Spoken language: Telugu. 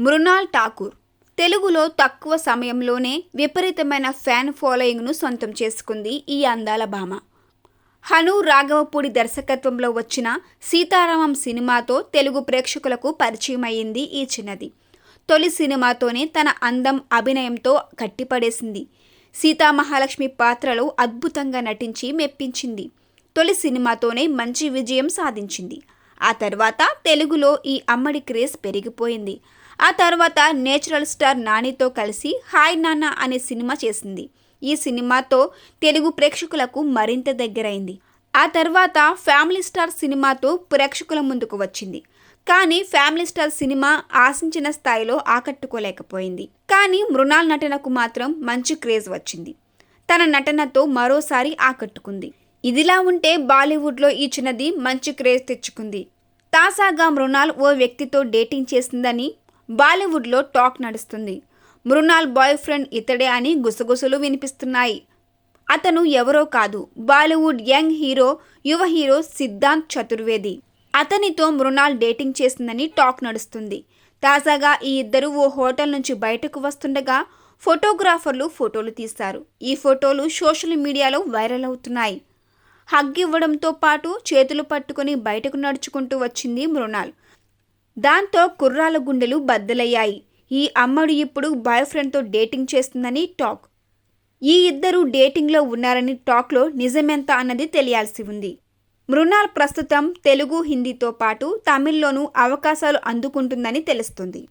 మృణాల్ ఠాకూర్. తెలుగులో తక్కువ సమయంలోనే విపరీతమైన ఫ్యాన్ ఫాలోయింగ్ను సొంతం చేసుకుంది ఈ అందాల భామ. హను రాఘవపూడి దర్శకత్వంలో వచ్చిన సీతారామం సినిమాతో తెలుగు ప్రేక్షకులకు పరిచయం అయ్యింది ఈ చిన్నది. తొలి సినిమాతోనే తన అందం అభినయంతో కట్టిపడేసింది సీతామహాలక్ష్మి పాత్రలో అద్భుతంగా నటించి మెప్పించింది. తొలి సినిమాతోనే మంచి విజయం సాధించింది. ఆ తర్వాత తెలుగులో ఈ అమ్మడి క్రేజ్ పెరిగిపోయింది. ఆ తర్వాత నేచురల్ స్టార్ నానితో కలిసి హాయ్ నాన్న అనే సినిమా చేసింది. ఈ సినిమాతో తెలుగు ప్రేక్షకులకు మరింత దగ్గరైంది. ఆ తర్వాత ఫ్యామిలీ స్టార్ సినిమాతో ప్రేక్షకుల ముందుకు వచ్చింది. కానీ ఫ్యామిలీ స్టార్ సినిమా ఆశించిన స్థాయిలో ఆకట్టుకోలేకపోయింది. కానీ మృణాల్ నటనకు మాత్రం మంచి క్రేజ్ వచ్చింది. తన నటనతో మరోసారి ఆకట్టుకుంది. ఇదిలా ఉంటే బాలీవుడ్లో ఈ చిన్నది మంచి క్రేజ్ తెచ్చుకుంది. తాజాగా మృణాల్ ఓ వ్యక్తితో డేటింగ్ చేసిందని బాలీవుడ్లో టాక్ నడుస్తుంది. మృణాల్ బాయ్ ఫ్రెండ్ ఇతడే అని గుసగుసలు వినిపిస్తున్నాయి. అతను ఎవరో కాదు బాలీవుడ్ యంగ్ హీరో యువ హీరో సిద్ధాంత్ చతుర్వేది. అతనితో మృణాల్ డేటింగ్ చేసిందని టాక్ నడుస్తుంది. తాజాగా ఈ ఇద్దరు ఓ హోటల్ నుంచి బయటకు వస్తుండగా ఫోటోగ్రాఫర్లు ఫోటోలు తీస్తారు ఈ ఫోటోలు సోషల్ మీడియాలో వైరల్ అవుతున్నాయి. హగ్ ఇవ్వడంతో పాటు చేతులు పట్టుకొని బయటకు నడుచుకుంటూ వచ్చింది మృణాల్. దాంతో కుర్రాల గుండెలు బద్దలయ్యాయి. ఈ అమ్మడు ఇప్పుడు బాయ్ ఫ్రెండ్తో డేటింగ్ చేస్తుందని టాక్. ఈ ఇద్దరు డేటింగ్లో ఉన్నారని టాక్లో నిజమెంత అన్నది తెలియాల్సి ఉంది. మృణాల్ ప్రస్తుతం తెలుగు హిందీతో పాటు తమిళ్ళోనూ అవకాశాలు అందుకుంటుందని తెలుస్తుంది.